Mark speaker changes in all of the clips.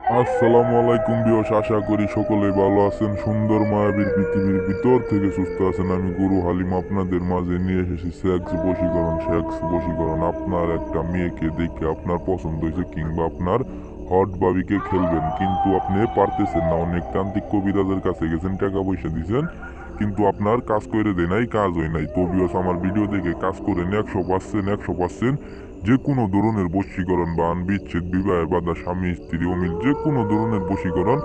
Speaker 1: আসসালামু আলাইকুম বিয়স আশা করি সকলে ভালো আছেন। সুন্দর মায়াবীর পৃথিবীর ভিতর থেকে সুস্থ আছেন আমি গুরু হালিম। আপনাদের মাঝে নিয়ে এসেছি সেক্স বশীকরণ সেক্স বশীকরণ। আপনার একটা মেয়েকে দেখে আপনার পছন্দ হয়েছে কিংবা আপনার হট বাবিকে খেলবেন, কিন্তু আপনি পারতেছেন না। অনেক তান্ত্রিক কবিরাজের কাছে গেছেন, টাকা পয়সা দিয়েছেন কিন্তু আপনার কাজ করে দেয় নাই, কাজ হয় নাই। তো আমার ভিডিও দেখে কাজ করেন, একশো পার্সেন্ট একশো পার্সেন্ট, যে কোনো ধরনের বশীকরণ বা বিচ্ছেদ বিবাহ বাধা, স্বামী, স্ত্রী, অমিল, যে কোনো ধরনের বশীকরণ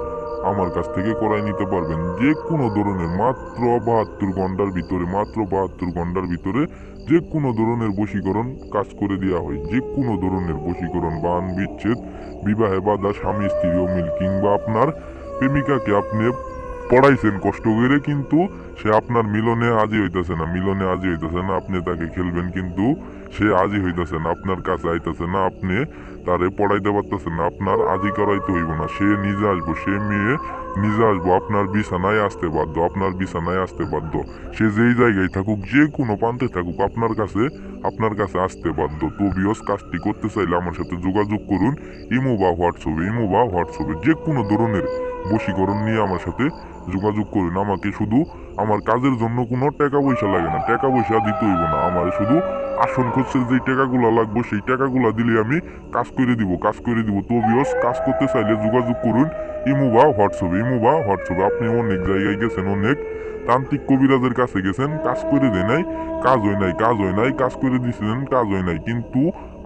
Speaker 1: আমার কাছ থেকে করাই নিতে পারবেন। যে কোনো ধরনের, মাত্র বাহাত্তর ঘণ্টার ভিতরে, মাত্র বাহাত্তর ঘণ্টার ভিতরে যে কোনো ধরনের বশীকরণ কাজ করে দেওয়া হয়। যে কোনো ধরনের বশীকরণ, বান, বিচ্ছেদ, বিবাহে বাধা, স্বামী, স্ত্রী ও মিল কিংবা আপনার প্রেমিকাকে আপনি পড়াইছেন, কষ্ট করে কিন্তু সে আপনার মিলনে আজই হইতেছে না। মিলনে আজই হইতেছে না, আপনি তাকে খেলবেন কিন্তু সে আজই হইতেছে না, আপনার কাছে আইতেছে না, আপনি তারে পড়াইতে পারতেছেন না, আপনার আজই করাইতে হইব না। সে নিজে আসব, সে মেয়ে নিজে আসব, আপনার বিছানায় আসতে বাধ্য, আপনার বিছানায় আসতে বাধ্য। সে যেই জায়গায় থাকুক, যে কোনো প্রান্তে থাকুক, আপনার কাছে আপনার কাছে আসতে বাধ্য। তো বিয়স কাজটি করতে চাইলে আমার সাথে যোগাযোগ করুন, ইমো বা হোয়াটসঅ্যাপে, ইমো বা হোয়াটসঅ্যাপে, যে কোনো ধরনের বশীকরণ নিয়ে আমার সাথে যোগাযোগ করুন। আমাকে শুধু আমার কাজের জন্য কোনো টাকা পয়সা লাগে না। টাকা পয়সা দিতে হইব না। আমার শুধু আসন খরচের যেই টাকাগুলো লাগবে, সেই টাকাগুলো দিলে আমি কাজ করে দিব, কাজ করে দিব। তো বিয়স কাজ করতে চাইলে যোগাযোগ করুন ইমু বা হোয়াটসঅ্যাপে। ইমু বা হোয়াটসঅ্যাপে আপনি অনেক জায়গায় গেছেন, অনেক তান্ত্রিক কবিরাজের কাছে গেছেন, কাজ করে দেয় নাই, কাজ হয় নাই, কাজ হয় নাই, কাজ করে দিয়েছিলেন কাজ হয় নাই। কিন্তু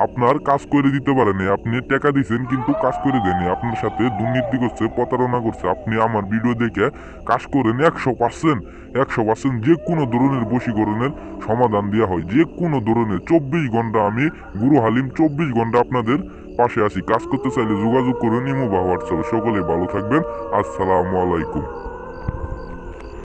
Speaker 1: আপনার কাজ করে দিতে পারে নাই আপনি টাকা দিয়েছেন কিন্তু কাজ করে দেয়নি। আপনার সাথে দুর্নীতি করছে, প্রতারণা করছে। আপনি আমার ভিডিও দেখে কাজ করেন একশো পার্সেন্ট একশো পার্সেন্ট যে কোনো ধরনের বশীকরণের সমাধান দেওয়া হয়। যে কোনো ধরনের চব্বিশ ঘণ্টা আমি গুরু হালিম চব্বিশ ঘণ্টা আপনাদের পাশে আছি। কাজ করতে চাইলে যোগাযোগ করুন, ইমো বা হোয়াটসঅ্যাপে। সকলে ভালো থাকবেন। আসসালামু আলাইকুম।